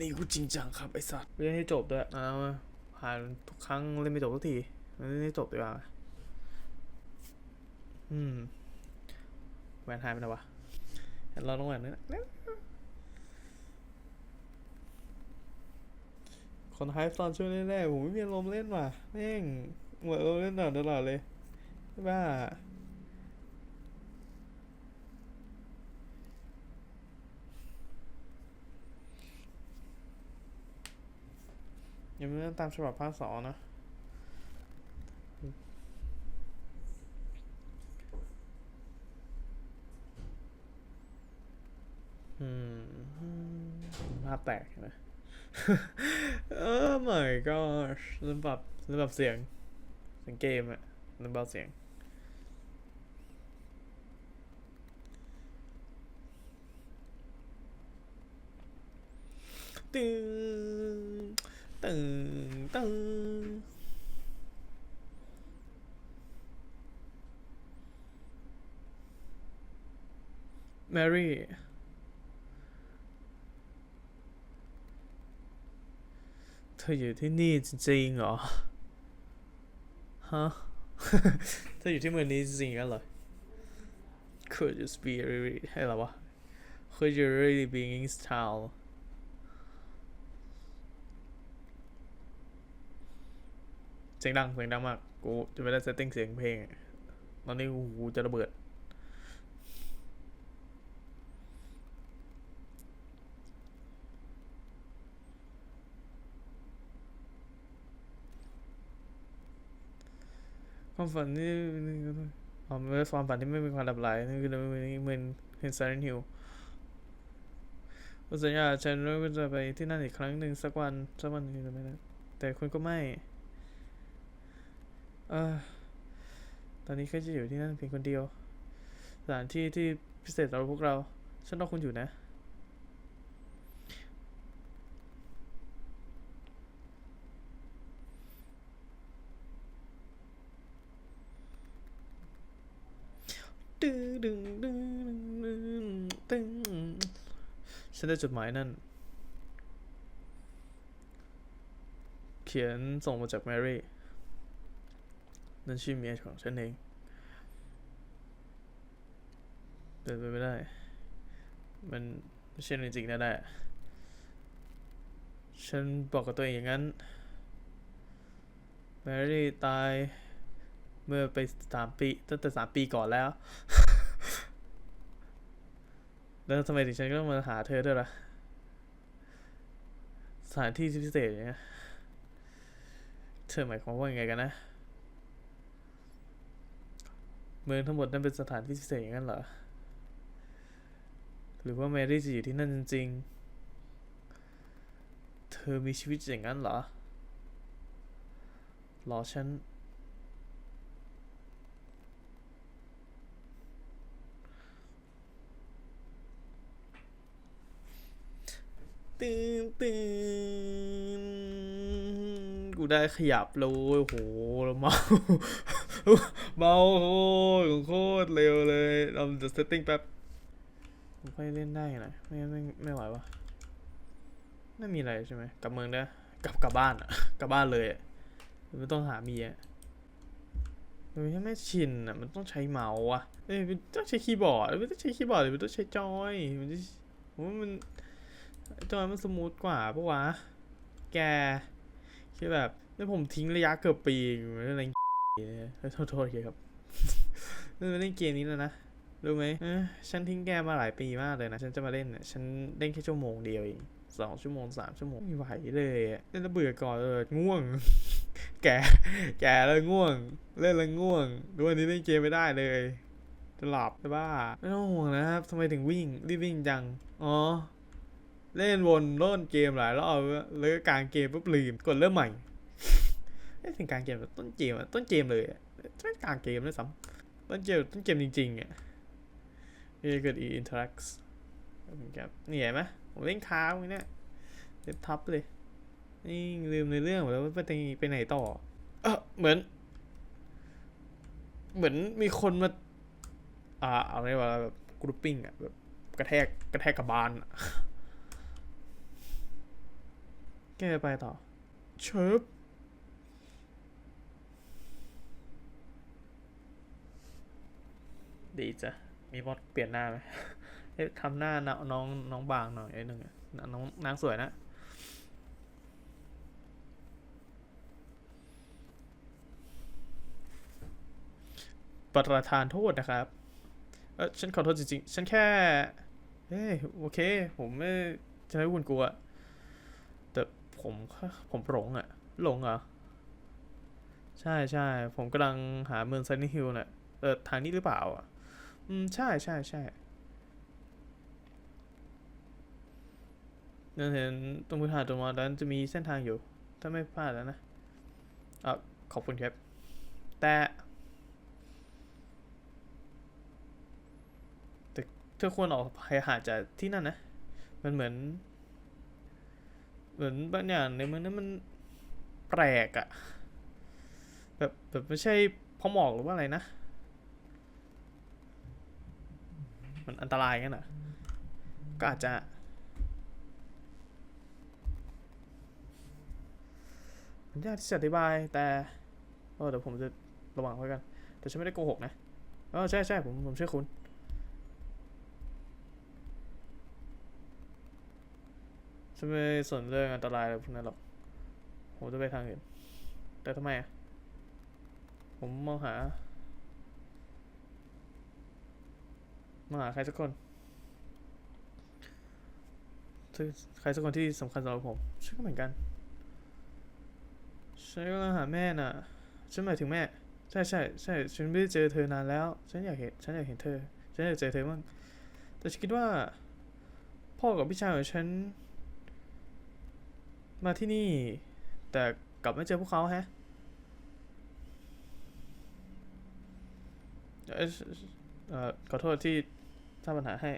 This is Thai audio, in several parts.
นี้กูจริงจังครับไอสัตว์เล่นให้จบด้วยเอามาผ่านทุกครั้งเล่นไม่จบทุกทีเล่นให้จบดีกว่าอืมแหวนหายไปไหนวะเห็นเราต้องแหวนนี่นะคนไฮฟ์ตอนช่วงแรกๆผมไม่มีอารมณ์เล่นว่ะแม่งเหมือนเราเล่นหนักตลอดเลยบ้า ยังไม่ต้องตามฉบับภาคสองนะ อืมภาพแตกใช่ไหมโอ้ my gosh ลืมปรับลืมปรับเสียงเสียงเกมอะลืมเบาเสียงตึ้ง ตึงตึงแมรี่เธออยู่ที่นี่จริงๆเหรอ ฮะ เธออยู่ที่เมืองนี้จริงๆกันเหรอ Could you be really ให้อะไรวะ Could you really be in style สียงดังเสียงดังมากกูจะไม่ได้เซตติ้งเสียงเพลงตอนนี้กูจะระเบิดความฝันที่อ๋อไม่ใช่ความฝันที่ไม่มีความหลับไหลนี่คือเหมือนเหมือนเห็น Silent Hill ผมสัญญาฉันว่าจะไปที่นั่นอีกครั้งหนึ่งสักวันสักวันหนึงจะไม่ได้แต่คุณก็ไม่ เออตอนนี้แค่จะอยู่ที่นั่นเพียงคนเดียว สถานที่ที่พิเศษสำหรับพวกเรา ฉันรอคุณอยู่นะตึงดึงดึงดึงตึงฉันได้จดหมายนั่น เขียนส่งมาจากแมรี่ นั่นชื่อเมียของฉันเองเป็นไปไม่ได้ มันไม่ใช่จริงแน่ๆฉันบอกกับตัวเองอย่างนั้น แมรี่ตายเมื่อไปสามปีตั้งแต่สามปีก่อนแล้ว แล้วทำไมถึงฉันก็ต้องมาหาเธอด้วยล่ะ สถานที่พิเศษอย่างเงี้ย เธอหมายความว่ายังไงกันนะ เมืองทั้งหมดนั้นเป็นสถานที่พิเศษอย่างนั้นเหรอ หรือว่าแมรี่จะอยู่ที่นั่นจริงๆ เธอมีชีวิตอย่างนั้นเหรอ รอฉัน ตื่นตื่นกูได้ขยับแล้วโอ้ยโหแล้วเมา เมาโคตรโคตรเร็วเลยเราจะเซตติ้งแป๊บผมค่อยเล่นได้หน่อยไม่งั้นไม่ไม่ไหววะไม่มีอะไรใช่ไหมกลับเมืองได้กลับกลับบ้านอะกลับบ้านเลยอะไม่ต้องหาเมียเออยังไม่ชินอะมันต้องใช้เมาส์อะเอ้ยมันต้องใช้คีย์บอร์ดไม่ต้องใช้คีย์บอร์ดหรือมันต้องใช้จอยมันจะผมว่ามันจอยมันสมูทกว่าปะวะแกคือแบบนี่ผมทิ้งระยะเกือบปีอยู่เล่นอะไร เย้โทษโทษโอเครับเล่นเล่นเกมนี้แล้วนะ รู้ไหมฉันทิ้งแกมาหลายปีมากเลยนะ ฉันจะมาเล่นเนี่ยฉันเล่นแค่ชั่วโมงเดียวเองสองชั่วโมงสามชั่วโมงไม่ไหวเลยเล่นแล้วเบื่อก่อนเลยง่วง แกแกแล้วง่วง เล่นแล้วง่วงดูวันนี้เล่นเกมไม่ได้เลยจะหลับใช่ป่ะไม่ต้องห่วงนะครับทำไมถึงวิ่งรีบวิ่งจัง อ๋อ เล่นวนโล่นเกมหลายรอบแล้วก็กลางเกมปุ๊บลืมกดเริ่มใหม่ ไม่ถึงกลางเกมต้นเกมอะต้นเกมเลยอะไม่กลางเกมด้วยซ้ำต้นเกมต้นเกมจริงๆอะนี่เกิดอีอินเทอร์แอคครับนี่เห็นไหมผมเล่นค้างไว้เนี่ยเล่นทับเลย นี่ลืมในเรื่องหมดแล้วว่าไปไหนไปไหนต่อ เออเหมือน เหมือนมีคนมา อ่าอะไรวะแบบกรุ๊ปปิ้งอะแบบกระแทกกระแทกกับบานแกไปต่อเชิบ ดีจ้ะ มีมดเปลี่ยนหน้าไหมเอ๊ะทำหน้าน้องน้องน้องบางหน่อยไอ้หนึ่งน้องนางสวยนะ ประธานโทษนะครับ เออฉันขอโทษจริงๆ ฉันแค่เฮ้โอเค ผมไม่จะให้คุณกลัว แต่ผมผมหลงอะหลงเหรอ ใช่ใช่ผมกำลังหาเมืองซันนี่ฮิลล์น่ะเออทางนี้หรือเปล่าอะ อืม ใช่ใช่ใช่นั่นเห็นตรงพื้นหาดตรงนั้นจะมีเส้นทางอยู่ ถ้าไม่พลาดแล้วนะอะขอบคุณครับ แต่แต่เธอควรออกไปหาจากที่นั่นนะ มันเหมือน เหมือนบางอย่างในเมืองนั้นมันแปลกอะแบบแบบไม่ใช่พราหมอกหรือว่าอะไรนะ มันอันตรายงั้นอะ ก็อาจจะ มันยากที่จะอธิบายแต่เออเดี๋ยวผมจะระวังไว้กัน แต่ฉันไม่ได้โกหกนะเออใช่ใช่ผมผมเชื่อคุณฉันไม่สนเรื่องอันตรายอะไรพวกนั้นหรอกผมจะไปทางอื่นแต่ทำไมอะ ผมมองหา มองหาใครสักคนใครสักคนที่สำคัญสำหรับผมฉันก็เหมือนกันฉันกำลังหาแม่น่ะฉันหมายถึงแม่ ใช่ใช่ใช่ฉันไม่ได้เจอเธอนานแล้ว ฉันอยากเห็นฉันอยากเห็นเธอ ฉันอยากเจอเธอบ้างแต่ฉันคิดว่า พ่อกับพี่ชายของฉัน มาที่นี่ แต่กลับไม่เจอพวกเขาแฮะเอ่อเอ่อขอโทษที่ สร้างปัญหาให้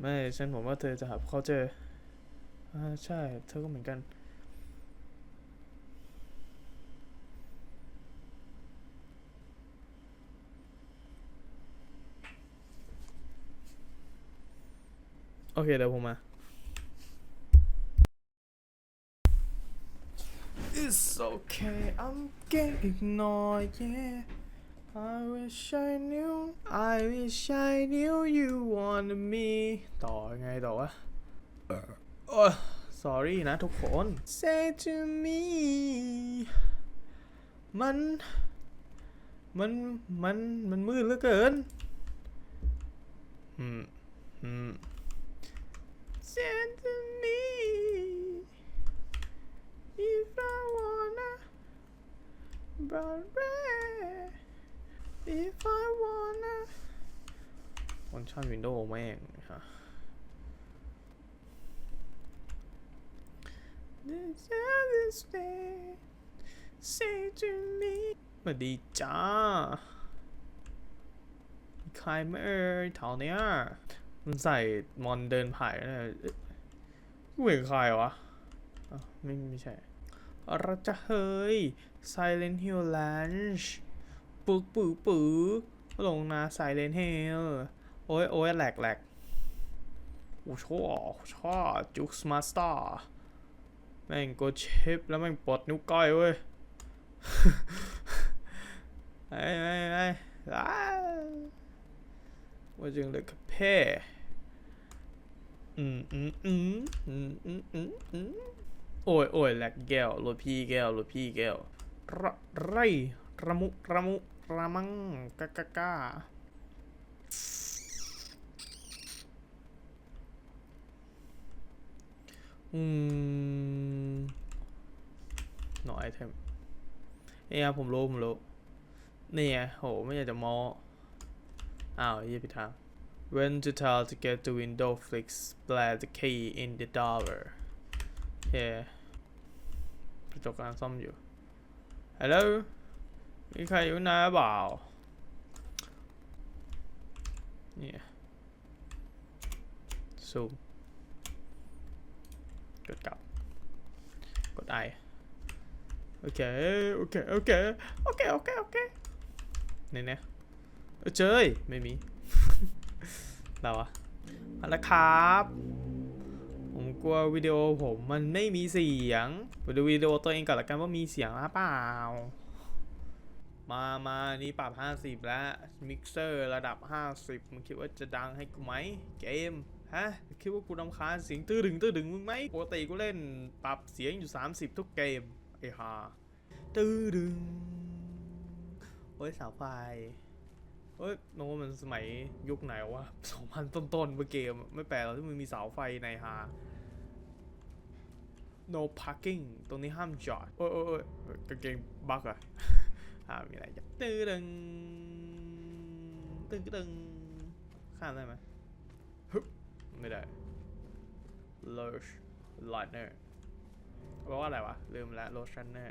ไม่ฉันผมว่าเธอจะหาเขาเจออ่าใช่ เธอก็เหมือนกัน โอเค เดี๋ยวผมมา It's okay I'm getting ignored yeah I wish I knew I wish I knew you wanted me ต่อไงต่อวะโอ้ย sorry นะทุกคน Say to me มัน มัน มัน มันมืดเหลือเกิน อืม อืม Say to me if I wanna but where if I wanna ฟังก์ชันวินโดว์แม่งฮะ This is day say to me สวัสดีจ้ามีใครไหมเอ่ยแถวเนี้ยมันใส่มอนเดินผ่านเนี่ยเอ๊ะกูเห็นใครวะอ้าวไม่ไม่ใช่อะไรจะเฮ้ย Silent Hill Lounge ปึกปือปือลงนา Silent Hill โอ้ยโอ้ยแหลกแหลกโอ้ชั่วชั่วจุกสมาสตาร์แม่งกดชิปแล้วแม่งปลดนิ้วก้อยเว้ยไอ้ไอ้ไอ้ว่าจึงเลยกับเพ่อืมอืมอืมอืมอืมอืมอืมโอ้ยโอ้ยแหลกแก้วรถพี่แก้วรถพี่แก้วไร ระมุระมุระมังกะกะกะอืมหน่อยไอเทมเนี่ยผมรู้ผมรู้นี่ไงโหไม่อยากจะโมอ้าวยี่ผิดทาง When to tell to get the window fixed splash the key in the door เฮ้กระจกกำลังซ่อมอยู่ Hello มีใครอยู่นะเปล่าเนี่ยซูมกดกลับ กดไอโอเค โอเค โอเค โอเค โอเค โอเคเนี่ยเนี่ยเออเจยไม่มี เราอะมาแล้วครับ ผมกลัววิดีโอผมมันไม่มีเสียงไปดูวิดีโอตัวเองก่อนละกันว่ามีเสียงหรือเปล่า มามานี่ปรับ 50 แล้ว มิกเซอร์ระดับ 50 มึงคิดว่าจะดังให้กูไหม เกม ฮะ คิดว่ากูรำคาญเสียงตื้อดึงตื้อดึงมึงไหมปกติกูเล่นปรับเสียงอยู่ 30 ทุกเกม ไอ้ห่าตื้อดึง โอ้ยเสาไฟเอ้ยโน้ตมันสมัยยุคไหนวะ2000ต้นๆเมื่อเกม ไม่แปลกหรอกที่มึงมีเสาไฟในฮา no parking ตรงนี้ห้ามจอด โอ้ยโอ้ยโอ้ยกางเกงบักอะ ห้ามีอะไรจะตื้อดึงตึงตึงข้ามได้ไหมฮึบไม่ได้ Lush Liner แปลว่าอะไรวะ ลืมละ Lotioner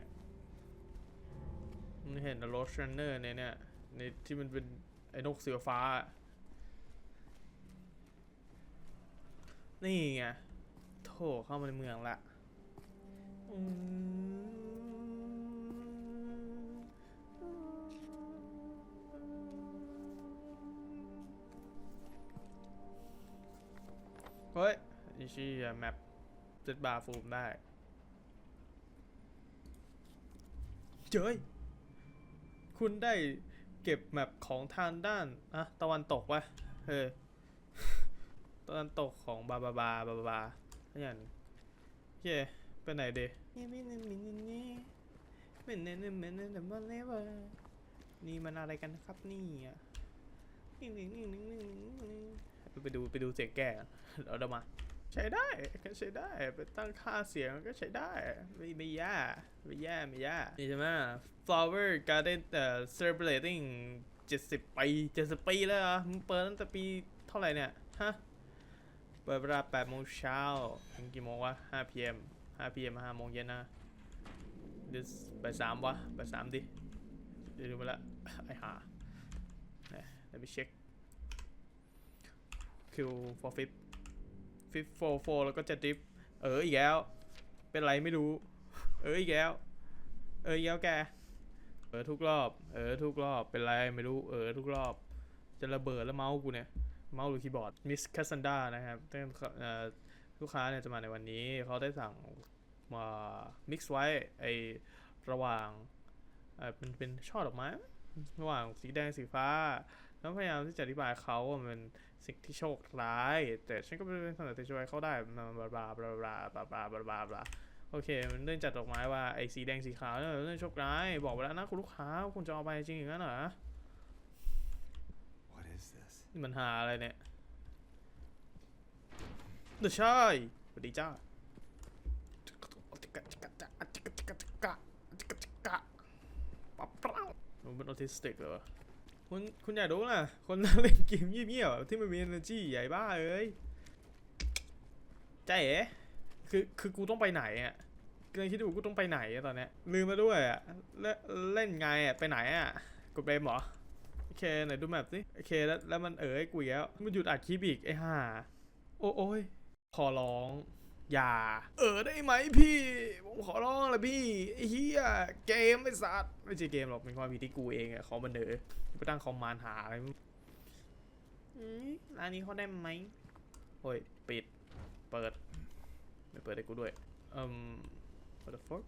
มันเห็น Lotioner ในเนี่ยในที่มันเป็นไอ้นกเสือฟ้า นี่ไง โถเข้ามาในเมืองละอืม อิชิแมปเจ็ดบาร์ฟูมได้ เจ้ย คุณได้เก็บแมปของทางด้านอะตะวันตกวะเออตะวันตกของบาบาบาบาบาบาอะไรอย่างโอเคไปไหนเดีนี่มันอะไรกันนะครับนี่อะไปดูไปดูเสียงแก่เราเดี๋ยวมา ใช้ได้ก็ใช้ได้ไปตั้งค่าเสียงก็ใช้ได้ไม่ไม่แย่ไม่แย่ไม่แย่นี่ใช่ไหม flower garden เอ่อ celebrating 70 ปี 70 ปีแล้วเหรอมึงเปิดตั้งแต่ปีเท่าไหร่เนี่ย ฮะ เปิดเวลา8โมงเช้าถึงกี่โมงวะ5 pm 5 pm 5โมงเย็นนะเดี๋ยวไปสามวะไปสามดิเดี๋ยวดูมาละไอ้ห่าเนี่ยเดี๋ยวไปเช็คคิว for fifth fifth four four แล้วก็จะดริฟเอออีกแล้ว เป็นไรไม่รู้ เอออีกแล้ว เอออีกแล้วแก เออทุกรอบ เออทุกรอบเป็นไรไม่รู้ เออทุกรอบ จะระเบิดแล้วเมาส์กูเนี่ย เมาส์หรือคีย์บอร์ด มิสคาซันดานะครับตั้งเอ่อลูกค้าเนี่ยจะมาในวันนี้ เขาได้สั่งมา mix ไว้ไอระหว่างเออเป็นเป็นช่อดอกไม้ระหว่างสีแดงสีฟ้า แล้วพยายามที่จะอธิบายเขาว่ามัน สิ่งที่โชคร้าย แต่ฉันก็ไม่เป็นคนที่ช่วยเขาได้บลาบลาบลาบลาบลาบลาบลาบลาบลาโอเค มันเรื่องจัดดอกไม้ว่าไอ้สีแดงสีขาวเนี่ยเรื่องโชคร้าย บอกไปแล้วนะคุณลูกค้าว่าคุณจะเอาไปจริงอย่างนั้นเหรอ What is this? นี่มันหาอะไรเนี่ยเดชายสวัสดีจ้ามันเป็นออทิสติกเหรอ คุณคุณอยากรู้นะคนเล่นเกมเงียบๆที่มันมี energy ใหญ่บ้าเอ้ยใจเอ๋คือคือกูต้องไปไหนอะกำลังคิดดูกูต้องไปไหนตอนนี้ลืมมาด้วยอะเล่นไงอะไปไหนอะกดเบมเหรอโอเคไหนดูแมปสิโอเคแล้วแล้วมันเอ๋ยกูอีกแล้วมันหยุดอัดคลิปอีกไอ้ห่าโอ้โอ้ยขอร้อง อย่า เออได้ไหมพี่ ผมขอร้องละพี่ไอ้เหี้ยเกมไอ้สัตว์ไม่ใช่เกมหรอกเป็นความผิดที่กูเองอะเขามันเดอไปตั้งคอมมานหาอะไรร้านนี้เขาได้ไหมโอ้ยปิด เปิด ไม่เปิดให้กูด้วยเอืม what the fuck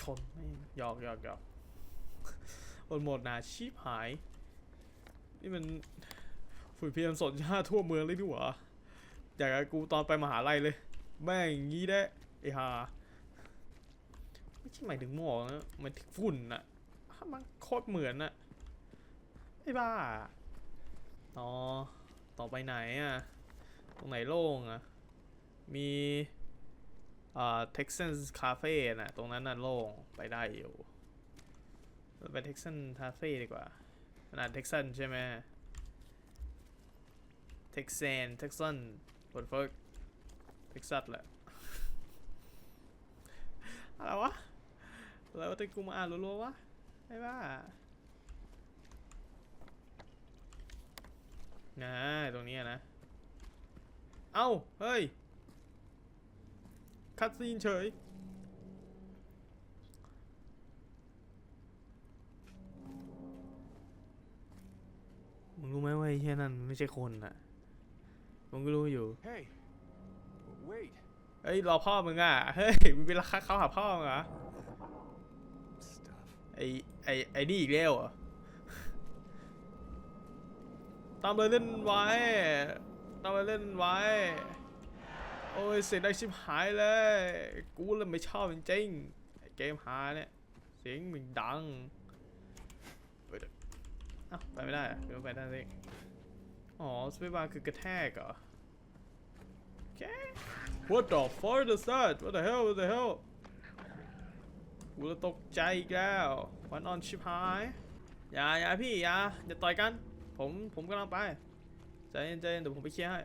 ชนไม่หยอกหยอกหยอกบนโหมดนาชีพหาย นี่มันฝุ่นพียมสนชาทั่วเมืองเลยดีหว่า อยากกูตอนไปมหาลัยเลย แม่งงี้ได้ไอ้ห่าไม่ใช่หมายถึงหมอกนะมายถึงฝุ่นอะมันโคตรเหมือนอะไอ้บ้าอ๋อต่อไปไหนอะตรงไหนโล่งอะมีอ่า Texans Cafe น่ะ ตรงนั้นน่ะโล่งไปได้อยู่เราไปเท็กซันคาเฟ่ดีกว่าขนาดเท็กซันใช่ไหมเท็ กซันเท็กซันบนเฟิร์กเท็กซัสแหละ อะไรวะ แล้วแต่กูมาอ่านรัวๆวะไอ้บ้านะตรงนี้นะ เอ้า เฮ้ย คัดซีนเฉย มึงรู้ไหมว่าไอ้เฮียนั่นไม่ใช่คนอะ มึงก็รู้อยู่ Hey, wait. เฮ้ยรอพ่อมึงอะ เฮ้ยมึงไปรักเขาหาพ่อมึงเหรอ Stuff. ไอไอไอนี่อีกแล้วเหรอ ตามเลยเล่นไว้ ตามเลยเล่นไว้ โอ้ยเสียงดังชิบหายเลย กูเลยไม่ชอบจริงๆไอเกมหาเนี่ยเสียงมึงดังเปิดเอ้าไปไม่ได้อะเดี๋ยวไปได้สิ อ๋อสเปซบาร์คือกระแทกเหรอโอเค What the fuck is that What the hell What the hell กูจะตกใจอีกแล้ววันออนชิบหายอย่าอย่าพี่อย่าอย่าต่อยกัน ผมผมกำลังไปใจเย็นใจเย็นเดี๋ยวผมไปเคลียร์ให้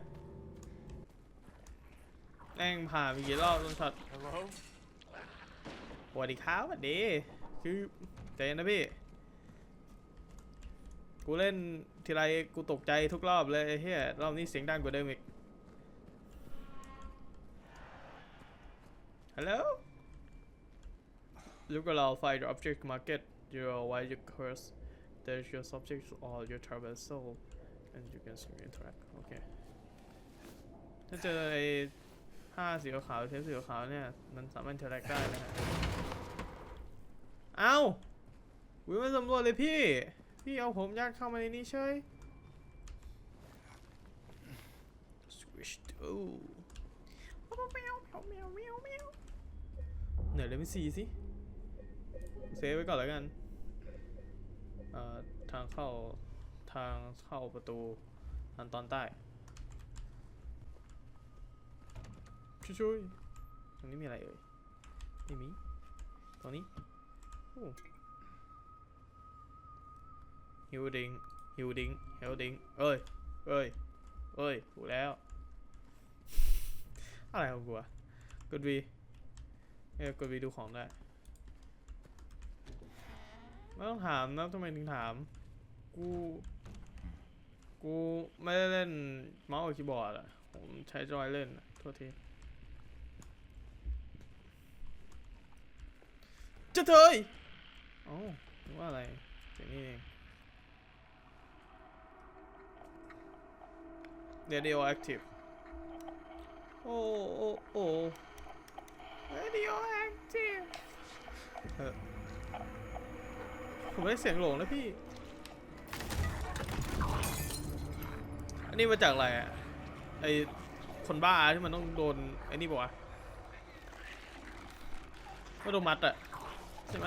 แม่งผ่านไปกี่รอบจนช็อต Hello? สวัสดีครับสวัสดี คือใจเย็นนะพี่ กูเล่นทีไรกูตกใจทุกรอบเลยเฮียรอบนี้เสียงดังกว่าเดิมอีกฮัลโหล Look around find the object market your while you curse there's your subject or your traversal and you can interact โอเคถ้าเจอไอ้ผ้าสีขาวเทปสีขาวเนี่ย มันสามารถ interact ได้นะฮะ เอ้าวิวมาสำรวจเลยพี่ พี่เอาผมยัดเข้ามาในนี้เฉย Squish ดูแมวแมวแมวแมวแมวเหนื่อยเลยไม่ซีสิเซฟไว้ก่อนแล้วกันเอ่อทางเข้าทางเข้าประตูทางตอนใต้ ช่วยๆตรงนี้มีอะไรเอ่ยไม่มีตรงนี้โอ้ ฮิวดิงฮิวดิงฮิวดิงเอ้ยเอ้ยเอ้ยถูกแล้ว อะไรของกูอะกดวีเอ้ยกดวีดูของได้ไม่ต้องถามนะทำไมถึงถาม กู กูไม่ได้เล่นเมาส์กับคีย์บอร์ดอะผมใช้จอยเล่นอะโทษทีจะเทยอ๋อว่าอะไรเสียงนี่เอง radioactive โอ้โอ้โอ้ radioactive ผมได้เสียงหลงแล้วพี่ อันนี้มาจากอะไรอะไอคนบ้าที่มันต้องโดนไอ้นี่บอกว่าวะก็โดนมัดอะใช่ไหม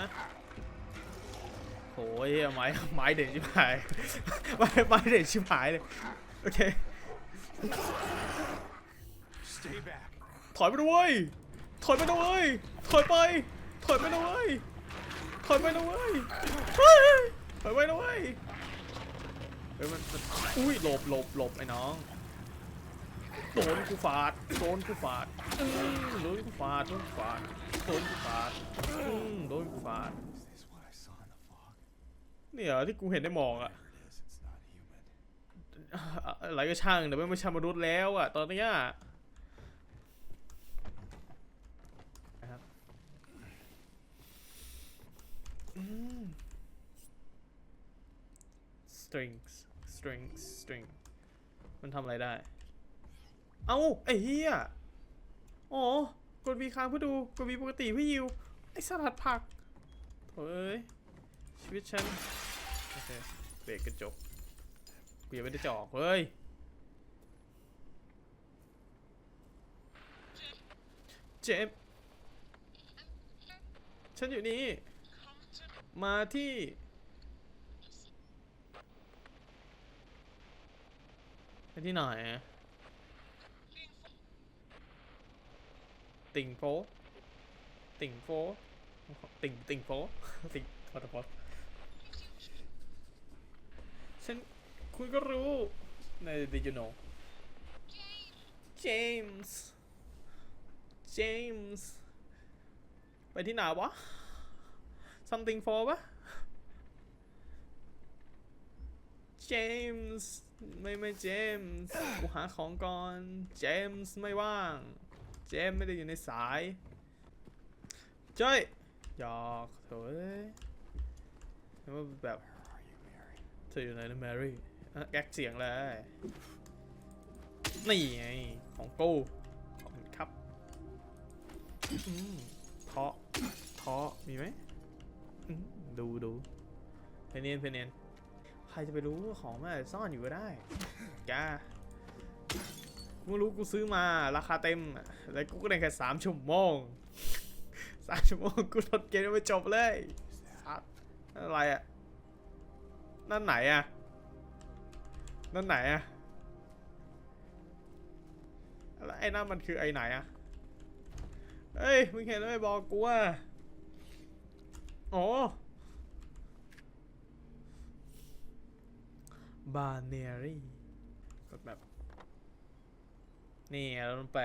โอ้ยไม้ไม้เด่นชิบหายไม้ไม้เด่นชิบหายเลย โอเค ถอยไปด้วยถอยไปด้วยถอยไป ถอยไปด้วยถอยไปด้วยเฮ้ยถอยไปด้วยเฮ้ยมันอุ้ยหลบหลบหลบไอ้น้องโดนกูฟาดโดนกูฟาดอืมโดนกูฟาดโดนกูฟาดโดนกูฟาดอืมโดนกูฟาดเนี่ยที่กูเห็นได้มอกอะ อะไรก็ช่างแต่ไม่ใช่มนุษย์แล้วอะตอนนี้นะครับอืม strings strings string มันทำอะไรได้ เอ้า ไอ้เหี้ยอ๋อกดวีค้างเพื่อดูกดวีปกติเพื่อยิว ไอ้สลัดผักเอ้ย ชีวิตฉัน โอเค เบรกกระจก กูยังไม่ได้จะออกเฮ้ยเจ็บ ฉันอยู่นี่ มาที่ ไปที่ไหนติ่งโฟติ่งโฟติ่งติ่งโฟติ่งพอตพอฉัน คุณก็รู้ใน Did you know James James ไปที่ไหนวะ something for วะ James ไม่ไม่ James กูหาของก่อน James ไม่ว่าง James ไม่ได้อยู่ในสายเจ้ยหยอกเถอะเอ้ยแล้วาแบบเธออยู่ไหนนะแมรี่ แอคเสียงเลย นี่ไง ของกูขอบคุณครับเทาะเทาะมีไหม ดูดูเพเนียนเพเนียนใครจะไปรู้ว่าของมันซ่อนอยู่ก็ได้กากูรู้กูซื้อมาราคาเต็ม แล้วกูก็ได้แค่สามชั่วโมงสามชั่วโมงกูลดเกมไปจบเลยอะไรอะนั่นไหนอะ นั่นไหนอะแล้วไอ้นั่นมันคือไอ้ไหนอะเฮ้ย มึงเห็นแล้วไม่บอกกูอะอ๋อบาเนรี่กดแบบนี่เราไป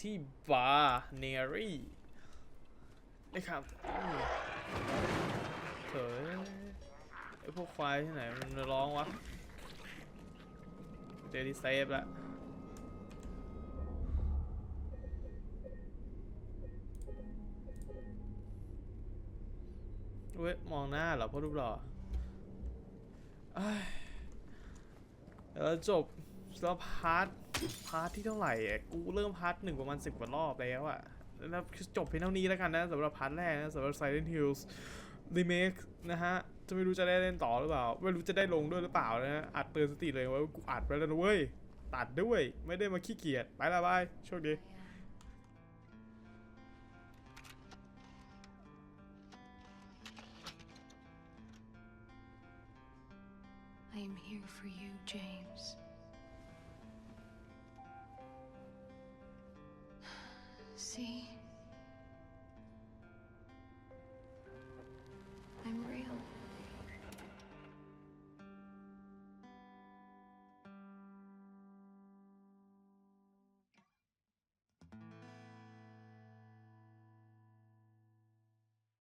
ที่บาเนรี่นะครับอืมเฮ้ยไอพวกควายที่ไหนมันร้องวะ เจอที่เซฟล้วเว้ย มองหน้าเหรอพ่อรูปหล่อเอ้ยเดี๋ยวเราจบแล้วพาร์ท พาร์ทที่เท่าไหร่อะ กูเริ่มพาร์ทหนึ่งประมาณสิบกว่ารอบแล้วอะ แล้วจบเพียงเท่านี้แล้วกันนะสำหรับพาร์ทแรกนะสำหรับ Silent Hills Remake นะฮะ จะไม่รู้จะได้เล่นต่อหรือเปล่า ไม่รู้จะได้ลงด้วยหรือเปล่านะ อัดเตือนสติเลยว่ากูอัดไปแล้วเว้ย ตัดด้วย ไม่ได้มาขี้เกียจ ไปละบาย โชคดี I'm real.